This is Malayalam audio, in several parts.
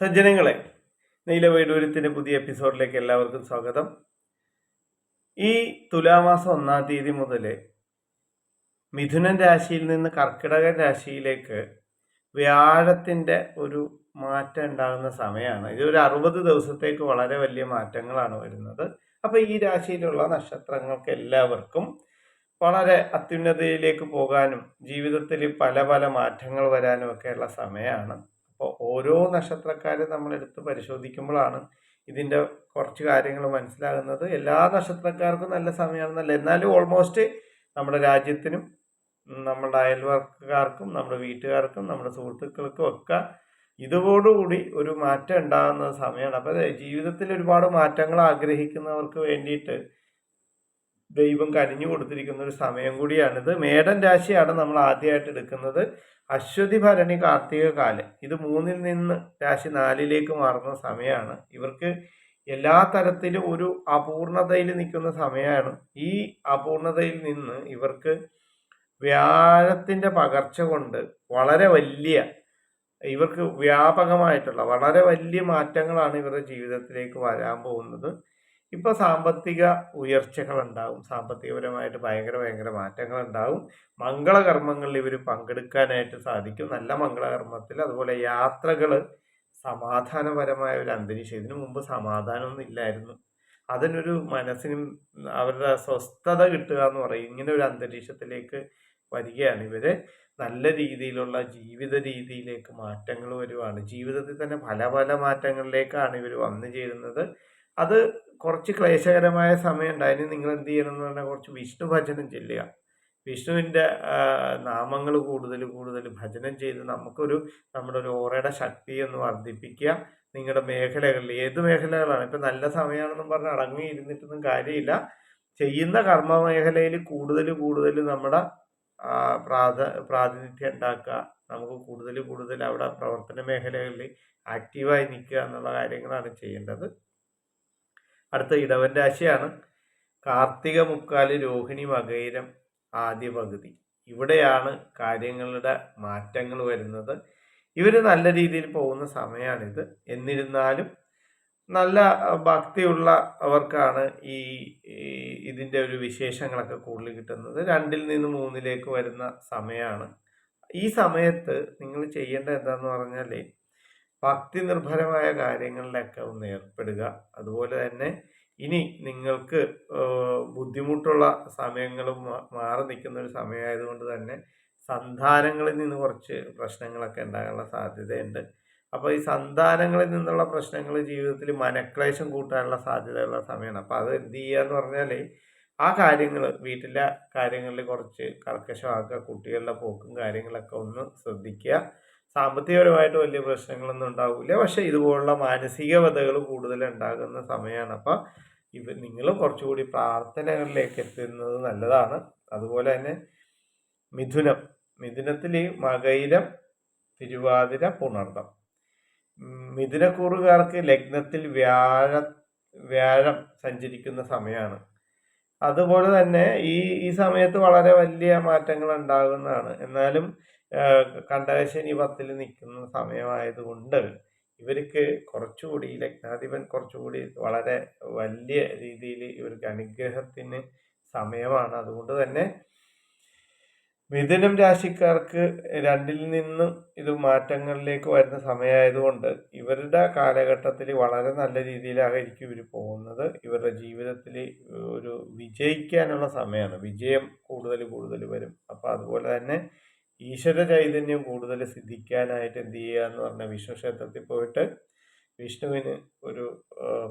സജ്ജനങ്ങളെ നീലവൈഡൂര്യത്തിന്റെ പുതിയ എപ്പിസോഡിലേക്ക് എല്ലാവർക്കും സ്വാഗതം. ഈ തുലാമാസം ഒന്നാം തീയതി മുതൽ മിഥുനൻ രാശിയിൽ നിന്ന് കർക്കിടക രാശിയിലേക്ക് വ്യാഴത്തിന്റെ ഒരു മാറ്റം ഉണ്ടാകുന്ന സമയമാണ്. ഇത് ഒരു അറുപത് ദിവസത്തേക്ക് വളരെ വലിയ മാറ്റങ്ങളാണ് വരുന്നത്. അപ്പോൾ ഈ രാശിയിലുള്ള നക്ഷത്രങ്ങൾക്ക് എല്ലാവർക്കും വളരെ അത്യുന്നതയിലേക്ക് പോകാനും ജീവിതത്തിൽ പല പല മാറ്റങ്ങൾ വരാനും ഒക്കെയുള്ള സമയമാണ്. അപ്പോൾ ഓരോ നക്ഷത്രക്കാരും നമ്മൾ എടുത്ത് പരിശോധിക്കുമ്പോഴാണ് ഇതിന്റെ കുറച്ച് കാര്യങ്ങൾ മനസ്സിലാകുന്നത്. എല്ലാ നക്ഷത്രക്കാർക്കും നല്ല സമയമാണെന്നല്ല. എന്നാലും ഓൾമോസ്റ്റ് നമ്മുടെ രാജ്യത്തിനും നമ്മുടെ അയൽവർക്കാർക്കും നമ്മുടെ വീട്ടുകാർക്കും നമ്മുടെ സുഹൃത്തുക്കൾക്കും ഒക്കെ ഇതോടുകൂടി ഒരു മാറ്റം ഉണ്ടാകുന്ന സമയമാണ്. അപ്പോൾ ജീവിതത്തിൽ ഒരുപാട് മാറ്റങ്ങൾ ആഗ്രഹിക്കുന്നവർക്ക് വേണ്ടിയിട്ട് ദൈവം കനിഞ്ഞു കൊടുത്തിരിക്കുന്ന ഒരു സമയം കൂടിയാണിത്. മേടൻ രാശിയാണ് നമ്മൾ ആദ്യമായിട്ട് എടുക്കുന്നത്. അശ്വതി ഭരണി കാർത്തിക കാലം. ഇത് മൂന്നിൽ നിന്ന് രാശി നാലിലേക്ക് മാറുന്ന സമയമാണ്. ഇവർക്ക് എല്ലാ തരത്തിലും ഒരു അപൂർണതയിൽ നിൽക്കുന്ന സമയമാണ്. ഈ അപൂർണതയിൽ നിന്ന് ഇവർക്ക് വ്യാഴത്തിന്റെ പകർച്ച കൊണ്ട് വളരെ വലിയ ഇവർക്ക് വ്യാപകമായിട്ടുള്ള വളരെ വലിയ മാറ്റങ്ങളാണ് ഇവരുടെ ജീവിതത്തിലേക്ക് വരാൻ പോകുന്നത്. ഇപ്പോൾ സാമ്പത്തിക ഉയർച്ചകൾ ഉണ്ടാവും സാമ്പത്തികപരമായിട്ട് ഭയങ്കര ഭയങ്കര മാറ്റങ്ങൾ ഉണ്ടാവും മംഗളകർമ്മങ്ങളിൽ ഇവർ പങ്കെടുക്കാനായിട്ട് സാധിക്കും. നല്ല മംഗളകർമ്മത്തിൽ അതുപോലെ യാത്രകൾ സമാധാനപരമായ ഒരു അന്തരീക്ഷം. ഇതിനു മുമ്പ് സമാധാനമൊന്നും ഇല്ലായിരുന്നു. അതിനൊരു മനസ്സിനും അവരുടെ സ്വസ്ഥത കിട്ടുക എന്ന് പറയും. ഇങ്ങനെ ഒരു അന്തരീക്ഷത്തിലേക്ക് വരികയാണ് ഇവർ. നല്ല രീതിയിലുള്ള ജീവിത രീതിയിലേക്ക് മാറ്റങ്ങൾ വരുവാണ്. ജീവിതത്തിൽ തന്നെ പല പല മാറ്റങ്ങളിലേക്കാണ് ഇവർ വന്നു ചേരുന്നത്. അത് കുറച്ച് ക്ലേശകരമായ സമയം ഉണ്ടായിരുന്നു നിങ്ങൾ എന്ത് ചെയ്യണം എന്ന് പറഞ്ഞാൽ കുറച്ച് വിഷ്ണു ഭജനം ചെല്ലുക. വിഷ്ണുവിന്റെ നാമങ്ങൾ കൂടുതൽ കൂടുതൽ ഭജനം ചെയ്ത് നമുക്കൊരു നമ്മുടെ ഒരു ഓറയുടെ ശക്തി ഒന്ന് വർദ്ധിപ്പിക്കുക. നിങ്ങളുടെ മേഖലകളിൽ ഏത് മേഖലകളാണ്? ഇപ്പം നല്ല സമയമാണെന്നും പറഞ്ഞ് അടങ്ങി ഇരുന്നിട്ടൊന്നും കാര്യമില്ല. ചെയ്യുന്ന കർമ്മ മേഖലയിൽ കൂടുതൽ കൂടുതൽ നമ്മുടെ പ്രാധ പ്രാതിനിധ്യം ഉണ്ടാക്കുക. നമുക്ക് കൂടുതൽ കൂടുതൽ അവിടെ പ്രവർത്തന മേഖലകളിൽ ആക്റ്റീവായി നിൽക്കുക എന്നുള്ള കാര്യങ്ങളാണ് ചെയ്യേണ്ടത്. അടുത്ത ഇടവൻ രാശിയാണ്. കാർത്തിക മുക്കാൽ രോഹിണി മകൈരം ആദ്യ പകുതി. ഇവിടെയാണ് കാര്യങ്ങളുടെ മാറ്റങ്ങൾ വരുന്നത്. ഇവർ നല്ല രീതിയിൽ പോകുന്ന സമയമാണിത് എന്നിരുന്നാലും നല്ല ഭക്തിയുള്ള അവർക്കാണ് ഈ ഇതിന്റെ ഒരു വിശേഷങ്ങളൊക്കെ കൂടുതൽ കിട്ടുന്നത്. രണ്ടിൽ നിന്ന് മൂന്നിലേക്ക് വരുന്ന സമയമാണ്. ഈ സമയത്ത് നിങ്ങൾ ചെയ്യേണ്ട എന്താണെന്ന് പറഞ്ഞാൽ ഭക്തി നിർഭരമായ കാര്യങ്ങളിലൊക്കെ ഒന്ന് ഏർപ്പെടുക. അതുപോലെ തന്നെ ഇനി നിങ്ങൾക്ക് ബുദ്ധിമുട്ടുള്ള സമയങ്ങളും മാറി നിൽക്കുന്ന ഒരു സമയമായതുകൊണ്ട് തന്നെ സന്താനങ്ങളിൽ നിന്ന് കുറച്ച് പ്രശ്നങ്ങളൊക്കെ ഉണ്ടാകാനുള്ള സാധ്യതയുണ്ട്. അപ്പോൾ ഈ സന്താനങ്ങളിൽ നിന്നുള്ള പ്രശ്നങ്ങൾ ജീവിതത്തിൽ മനക്ലേശം കൂട്ടാനുള്ള സാധ്യതയുള്ള സമയമാണ്. അപ്പോൾ അത് എന്ത് ചെയ്യുക എന്ന് പറഞ്ഞാൽ ആ കാര്യങ്ങൾ വീട്ടിലെ കാര്യങ്ങളിൽ കുറച്ച് കർക്കശമാക്കുക കുട്ടികളുടെ പോക്കും കാര്യങ്ങളൊക്കെ ഒന്ന് ശ്രദ്ധിക്കുക. സാമ്പത്തികപരമായിട്ട് വലിയ പ്രശ്നങ്ങളൊന്നും ഉണ്ടാവില്ല പക്ഷെ ഇതുപോലുള്ള മാനസികവതകൾ കൂടുതൽ ഉണ്ടാകുന്ന സമയമാണ് അപ്പോൾ ഇവ നിങ്ങൾ കുറച്ചുകൂടി പ്രാർത്ഥനകളിലേക്ക് എത്തുന്നത് നല്ലതാണ്. അതുപോലെ തന്നെ മിഥുനം. മിഥുനത്തിൽ മകൈരം തിരുവാതിര പുണർന്നം മിഥുനക്കൂറുകാർക്ക് ലഗ്നത്തിൽ വ്യാഴ വ്യാഴം സഞ്ചരിക്കുന്ന സമയമാണ് അതുപോലെ തന്നെ ഈ ഈ സമയത്ത് വളരെ വലിയ മാറ്റങ്ങൾ ഉണ്ടാകുന്നതാണ് എന്നാലും കണ്ടകശനി പത്തിൽ നിൽക്കുന്ന സമയമായതുകൊണ്ട് ഇവർക്ക് കുറച്ചുകൂടി ലഗ്നാധിപൻ കുറച്ചുകൂടി വളരെ വലിയ രീതിയിൽ ഇവർക്ക് അനുഗ്രഹത്തിന് സമയമാണ്. അതുകൊണ്ട് തന്നെ മിഥുനം രാശിക്കാർക്ക് രണ്ടിൽ നിന്നും ഇത് മാറ്റങ്ങളിലേക്ക് വരുന്ന സമയമായതുകൊണ്ട് ഇവരുടെ കാലഘട്ടത്തിൽ വളരെ നല്ല രീതിയിലായിരിക്കും ഇവർ പോകുന്നത്. ഇവരുടെ ജീവിതത്തിൽ ഒരു വിജയിക്കാനുള്ള സമയമാണ്. വിജയം കൂടുതൽ കൂടുതൽ വരും. അപ്പോൾ അതുപോലെ തന്നെ ഈശ്വര ചൈതന്യം കൂടുതൽ സിദ്ധിക്കാനായിട്ട് എന്ത് ചെയ്യുക എന്ന് പറഞ്ഞാൽ വിഷ്ണു ക്ഷേത്രത്തിൽ പോയിട്ട് വിഷ്ണുവിന് ഒരു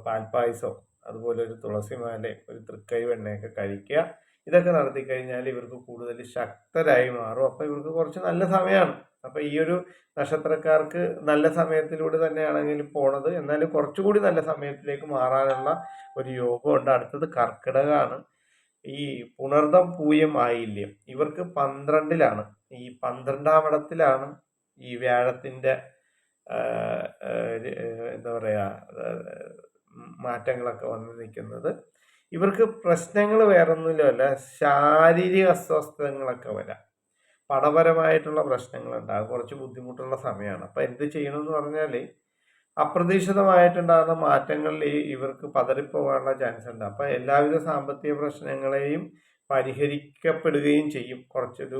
പാൽപ്പായസോ അതുപോലെ ഒരു തുളസിമാലയും ഒരു തൃക്കൈ വെണ്ണയൊക്കെ കഴിക്കുക. ഇതൊക്കെ നടത്തി കഴിഞ്ഞാൽ ഇവർക്ക് കൂടുതൽ ശക്തരായി മാറും. അപ്പോൾ ഇവർക്ക് കുറച്ച് നല്ല സമയമാണ്. അപ്പോൾ ഈ ഒരു നക്ഷത്രക്കാർക്ക് നല്ല സമയത്തിലൂടെ തന്നെയാണെങ്കിലും പോണത്. എന്നാലും കുറച്ചുകൂടി നല്ല സമയത്തിലേക്ക് മാറാനുള്ള ഒരു യോഗമുണ്ട്. അടുത്തത് കർക്കിടകമാണ്. ഈ പുണർദം പൂയം ആയില്യം ഇവർക്ക് പന്ത്രണ്ടിലാണ്. ഈ പന്ത്രണ്ടാം ഇടത്തിലാണ് ഈ വ്യാഴത്തിന്റെ എന്താ പറയുക മാറ്റങ്ങളൊക്കെ വന്നു നിൽക്കുന്നത്. ഇവർക്ക് പ്രശ്നങ്ങൾ വേറൊന്നുമില്ല ശാരീരിക അസ്വസ്ഥതകളൊക്കെ വരാം. പടപരമായിട്ടുള്ള പ്രശ്നങ്ങൾ ഉണ്ടാകും കുറച്ച് ബുദ്ധിമുട്ടുള്ള സമയമാണ്. അപ്പം എന്ത് ചെയ്യണമെന്ന് പറഞ്ഞാൽ അപ്രതീക്ഷിതമായിട്ടുണ്ടാകുന്ന മാറ്റങ്ങളിൽ ഇവർക്ക് പതറിപ്പോകാനുള്ള ചാൻസ് ഉണ്ട് അപ്പോൾ എല്ലാവിധ സാമ്പത്തിക പ്രശ്നങ്ങളെയും പരിഹരിക്കപ്പെടുകയും ചെയ്യും കുറച്ചൊരു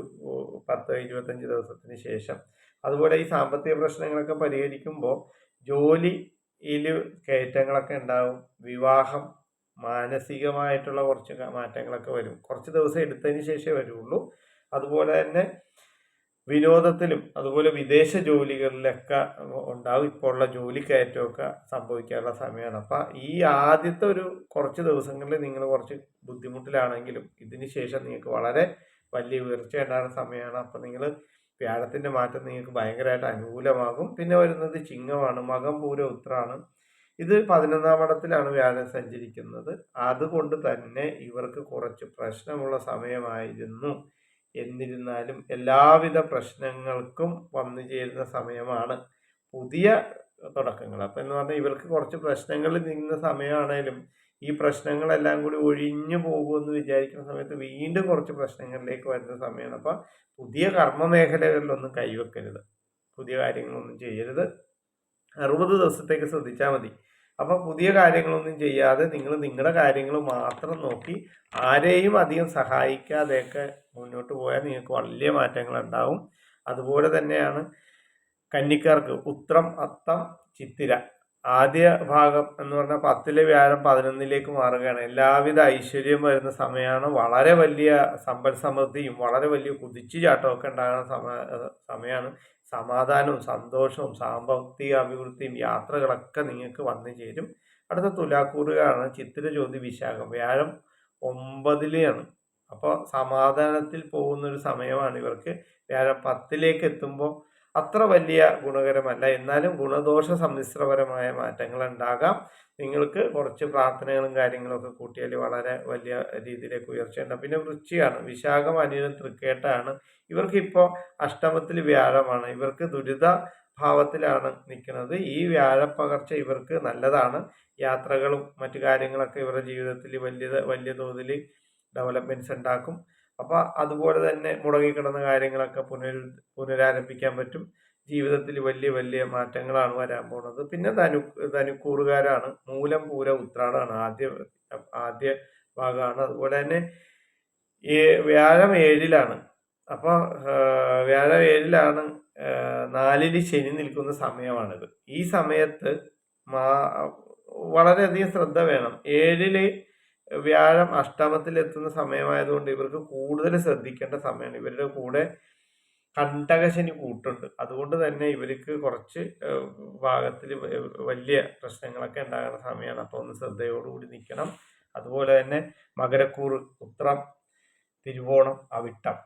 പത്ത് ഇരുപത്തഞ്ച് ദിവസത്തിന് ശേഷം. അതുപോലെ ഈ സാമ്പത്തിക പ്രശ്നങ്ങളൊക്കെ പരിഹരിക്കുമ്പോൾ ജോലിയിൽ കയറ്റങ്ങളൊക്കെ ഉണ്ടാവും. വിവാഹം മാനസികമായിട്ടുള്ള കുറച്ച് മാറ്റങ്ങളൊക്കെ വരും. കുറച്ച് ദിവസം എടുത്തതിന് ശേഷമേ വരുള്ളൂ. അതുപോലെ തന്നെ വിനോദത്തിലും അതുപോലെ വിദേശ ജോലികളിലൊക്കെ ഉണ്ടാവും. ഇപ്പോൾ ഉള്ള ജോലി കയറ്റമൊക്കെ സംഭവിക്കാനുള്ള സമയമാണ്. അപ്പം ഈ ആദ്യത്തെ ഒരു കുറച്ച് ദിവസങ്ങളിൽ നിങ്ങൾ കുറച്ച് ബുദ്ധിമുട്ടിലാണെങ്കിലും ഇതിന് ശേഷം നിങ്ങൾക്ക് വളരെ വലിയ ഉയർച്ച ഉണ്ടാകുന്ന സമയമാണ്. അപ്പം നിങ്ങൾ വ്യാഴത്തിന്റെ മാറ്റം നിങ്ങൾക്ക് ഭയങ്കരമായിട്ട് അനുകൂലമാകും. പിന്നെ വരുന്നത് ചിങ്ങമാണ്. മകം പൂര ഉത്രാണ്. ഇത് പതിനൊന്നാം ഇടത്തിലാണ് വ്യാഴം സഞ്ചരിക്കുന്നത്. അതുകൊണ്ട് തന്നെ ഇവർക്ക് കുറച്ച് പ്രശ്നമുള്ള സമയമായിരുന്നു. എന്നിരുന്നാലും എല്ലാവിധ പ്രശ്നങ്ങൾക്കും വന്നു ചേരുന്ന സമയമാണ് പുതിയ തുടക്കങ്ങൾ. അപ്പം എന്ന് പറഞ്ഞാൽ ഇവർക്ക് കുറച്ച് പ്രശ്നങ്ങൾ നിന്ന സമയമാണേലും ഈ പ്രശ്നങ്ങളെല്ലാം കൂടി ഒഴിഞ്ഞു പോകുമെന്ന് വിചാരിക്കുന്ന സമയത്ത് വീണ്ടും കുറച്ച് പ്രശ്നങ്ങളിലേക്ക് വരുന്ന സമയമാണ്. അപ്പം പുതിയ കർമ്മ മേഖലകളിലൊന്നും കൈവെക്കരുത്. പുതിയ കാര്യങ്ങളൊന്നും ചെയ്യരുത്. അറുപത് ദിവസത്തേക്ക് ശ്രദ്ധിച്ചാൽ മതി. അപ്പോൾ പുതിയ കാര്യങ്ങളൊന്നും ചെയ്യാതെ നിങ്ങൾ നിങ്ങളുടെ കാര്യങ്ങൾ മാത്രം നോക്കി ആരെയും അധികം സഹായിക്കാതെയൊക്കെ മുന്നോട്ട് പോയാൽ നിങ്ങൾക്ക് വലിയ മാറ്റങ്ങൾ ഉണ്ടാവും അതുപോലെ തന്നെയാണ് കന്നിക്കാർക്ക് ഉത്രം അത്തം ചിത്തിര ആദ്യ ഭാഗം എന്ന് പറഞ്ഞാൽ പത്തിലെ വ്യാഴം പതിനൊന്നിലേക്ക് മാറുകയാണ്. എല്ലാവിധ ഐശ്വര്യം വരുന്ന സമയമാണ്. വളരെ വലിയ സമ്പൽ സമൃദ്ധിയും വളരെ വലിയ കുതിച്ചു ചാട്ടമൊക്കെ ഉണ്ടാകുന്ന സമ സമയമാണ്. സമാധാനവും സന്തോഷവും സാമ്പത്തിക അഭിവൃദ്ധിയും യാത്രകളൊക്കെ നിങ്ങൾക്ക് വന്നു ചേരും. അടുത്ത തുലാക്കൂറുകാരാണ് ചിത്തിര ജ്യോതി വിശാഖം. വ്യാഴം ഒമ്പതിലെയാണ് അപ്പോൾ സമാധാനത്തിൽ പോകുന്ന ഒരു സമയമാണ് ഇവർക്ക്. വ്യാഴം പത്തിലേക്ക് എത്തുമ്പോൾ അത്ര വലിയ ഗുണകരമല്ല. എന്നാലും ഗുണദോഷ സമ്മിശ്രപരമായ മാറ്റങ്ങൾ ഉണ്ടാകാം നിങ്ങൾക്ക് കുറച്ച് പ്രാർത്ഥനകളും കാര്യങ്ങളൊക്കെ കൂട്ടിയാൽ വളരെ വലിയ രീതിയിലേക്ക് ഉയർച്ചയുണ്ടാകും പിന്നെ വൃശ്ചിയാണ് വിശാഖം അനിയനും തൃക്കേട്ടാണ് ഇവർക്കിപ്പോൾ അഷ്ടമത്തിൽ വ്യാഴമാണ്. ഇവർക്ക് ദുരിത ഭാവത്തിലാണ് നിൽക്കുന്നത്. ഈ വ്യാഴപ്പകർച്ച ഇവർക്ക് നല്ലതാണ്. യാത്രകളും മറ്റു കാര്യങ്ങളൊക്കെ ഇവരുടെ ജീവിതത്തിൽ വലിയ വലിയ തോതിൽ ഡെവലപ്മെന്റ്സ് ഉണ്ടാക്കും അപ്പോൾ അതുപോലെ തന്നെ മുടങ്ങിക്കിടന്ന കാര്യങ്ങളൊക്കെ പുനരു പുനരാരംഭിക്കാൻ പറ്റും. ജീവിതത്തിൽ വലിയ വലിയ മാറ്റങ്ങളാണ് വരാൻ പോകുന്നത് പിന്നെ ധനു ധനുക്കൂറുകാരാണ്. മൂലം പൂര ഉത്രാടാണ് ആദ്യ ആദ്യ ഭാഗമാണ് അതുപോലെ തന്നെ വ്യാഴം ഏഴിലാണ്. അപ്പോൾ വ്യാഴം ഏഴിലാണ് നാലിൽ ശനി നിൽക്കുന്ന സമയമാണിത്. ഈ സമയത്ത് മാ വളരെയധികം ശ്രദ്ധ വേണം. ഏഴിൽ വ്യാഴം അഷ്ടമത്തിൽ എത്തുന്ന സമയമായതുകൊണ്ട് ഇവർക്ക് കൂടുതൽ ശ്രദ്ധിക്കേണ്ട സമയമാണ്. ഇവരുടെ കൂടെ കണ്ടകശനി കൂട്ടുണ്ട്. അതുകൊണ്ട് തന്നെ ഇവർക്ക് കുറച്ച് ഭാഗത്തിൽ വലിയ പ്രശ്നങ്ങളൊക്കെ ഉണ്ടാകുന്ന സമയമാണ്. അപ്പോൾ ഒന്ന് ശ്രദ്ധയോടുകൂടി നിൽക്കണം. അതുപോലെ തന്നെ മകരക്കൂറ് ഉത്രം തിരുവോണം അവിട്ടം.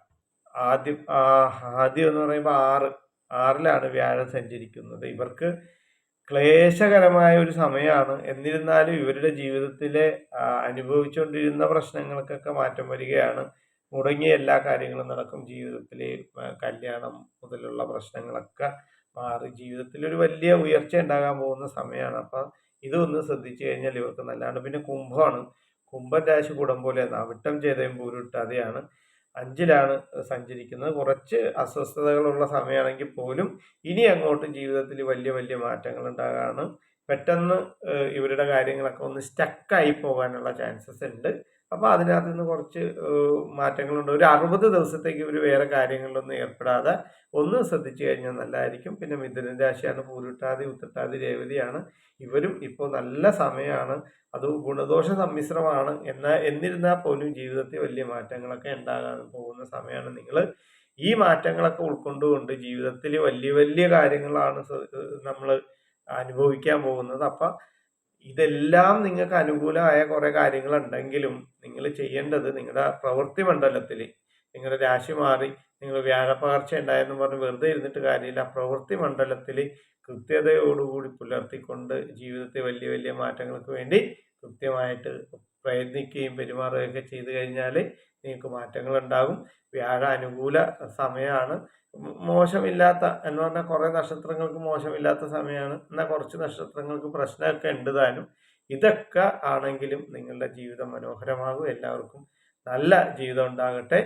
ആദ്യം ആദ്യം എന്ന് പറയുമ്പോൾ ആറ് ആറിലാണ് വ്യാഴം സഞ്ചരിക്കുന്നത്. ഇവർക്ക് ക്ലേശകരമായ ഒരു സമയമാണ് എന്നിരുന്നാലും ഇവരുടെ ജീവിതത്തിലെ അനുഭവിച്ചുകൊണ്ടിരുന്ന പ്രശ്നങ്ങൾക്കൊക്കെ മാറ്റം വരികയാണ്. മുടങ്ങിയ എല്ലാ കാര്യങ്ങളും നടക്കും. ജീവിതത്തിൽ കല്യാണം മുതലുള്ള പ്രശ്നങ്ങളൊക്കെ മാറി. ജീവിതത്തിൽ ഒരു വലിയ ഉയർച്ച ഉണ്ടാകാൻ പോകുന്ന സമയമാണ് അപ്പം ഇതൊന്ന് ശ്രദ്ധിച്ചു കഴിഞ്ഞാൽ ഇവർക്ക് നല്ലതാണ്. പിന്നെ കുംഭമാണ്. കുംഭൻ രാശി കൂടം പോലെ നവിട്ടം ചെയ്തയും പൂരുട്ടാതെയാണ് അഞ്ചിലാണ് സഞ്ചരിക്കുന്നത്. കുറച്ച് അസ്വസ്ഥതകളുള്ള സമയമാണെങ്കിൽ പോലും ഇനി അങ്ങോട്ട് ജീവിതത്തിൽ വലിയ വലിയ മാറ്റങ്ങൾ ഉണ്ടാകാണ് പെട്ടെന്ന് ഇവരുടെ കാര്യങ്ങളൊക്കെ ഒന്ന് സ്റ്റക്കായി പോകാനുള്ള ചാൻസസ് ഉണ്ട്. അപ്പോൾ അതിനകത്ത് നിന്ന് കുറച്ച് മാറ്റങ്ങളുണ്ട്. ഒരു അറുപത് ദിവസത്തേക്ക് ഇവർ വേറെ കാര്യങ്ങളിലൊന്നും ഏർപ്പെടാതെ ഒന്ന് ശ്രദ്ധിച്ചു കഴിഞ്ഞാൽ നല്ലതായിരിക്കും. പിന്നെ മിഥുന രാശിയാണ് പൂരിട്ടാതി ഉത്തട്ടാതി രേവതിയാണ്. ഇവരും ഇപ്പോൾ നല്ല സമയമാണ് അത് ഗുണദോഷ സമ്മിശ്രമാണ്. എന്നാൽ എന്നിരുന്നാൽ പോലും ജീവിതത്തിൽ വലിയ മാറ്റങ്ങളൊക്കെ ഉണ്ടാകാൻ പോകുന്ന സമയമാണ് നിങ്ങൾ ഈ മാറ്റങ്ങളൊക്കെ ഉൾക്കൊണ്ടുകൊണ്ട് ജീവിതത്തിൽ വലിയ വലിയ കാര്യങ്ങളാണ് നമ്മൾ അനുഭവിക്കാൻ പോകുന്നത്. അപ്പം ഇതെല്ലാം നിങ്ങൾക്ക് അനുകൂലമായ കുറേ കാര്യങ്ങളുണ്ടെങ്കിലും നിങ്ങൾ ചെയ്യേണ്ടത് നിങ്ങളുടെ പ്രവൃത്തി മണ്ഡലത്തിൽ നിങ്ങളുടെ രാശി മാറി നിങ്ങൾ വ്യാഴപ്പകർച്ച ഉണ്ടായെന്ന് പറഞ്ഞ് വെറുതെ ഇരുന്നിട്ട് കാര്യമില്ല. പ്രവൃത്തി മണ്ഡലത്തിൽ കൃത്യതയോടുകൂടി പുലർത്തിക്കൊണ്ട് ജീവിതത്തിൽ വലിയ വലിയ മാറ്റങ്ങൾക്ക് വേണ്ടി കൃത്യമായിട്ട് പ്രയത്നിക്കുകയും പെരുമാറുകയൊക്കെ ചെയ്തു കഴിഞ്ഞാൽ നിങ്ങൾക്ക് മാറ്റങ്ങൾ ഉണ്ടാകും വ്യാഴ അനുകൂല സമയമാണ് മോശമില്ലാത്ത എന്ന് പറഞ്ഞാൽ കുറേ നക്ഷത്രങ്ങൾക്ക് മോശമില്ലാത്ത സമയമാണ്. എന്നാൽ കുറച്ച് നക്ഷത്രങ്ങൾക്ക് പ്രശ്നമൊക്കെ ഉണ്ട് താനും. ഇതൊക്കെ ആണെങ്കിലും നിങ്ങളുടെ ജീവിതം മനോഹരമാകും. എല്ലാവർക്കും നല്ല ജീവിതം ഉണ്ടാകട്ടെ.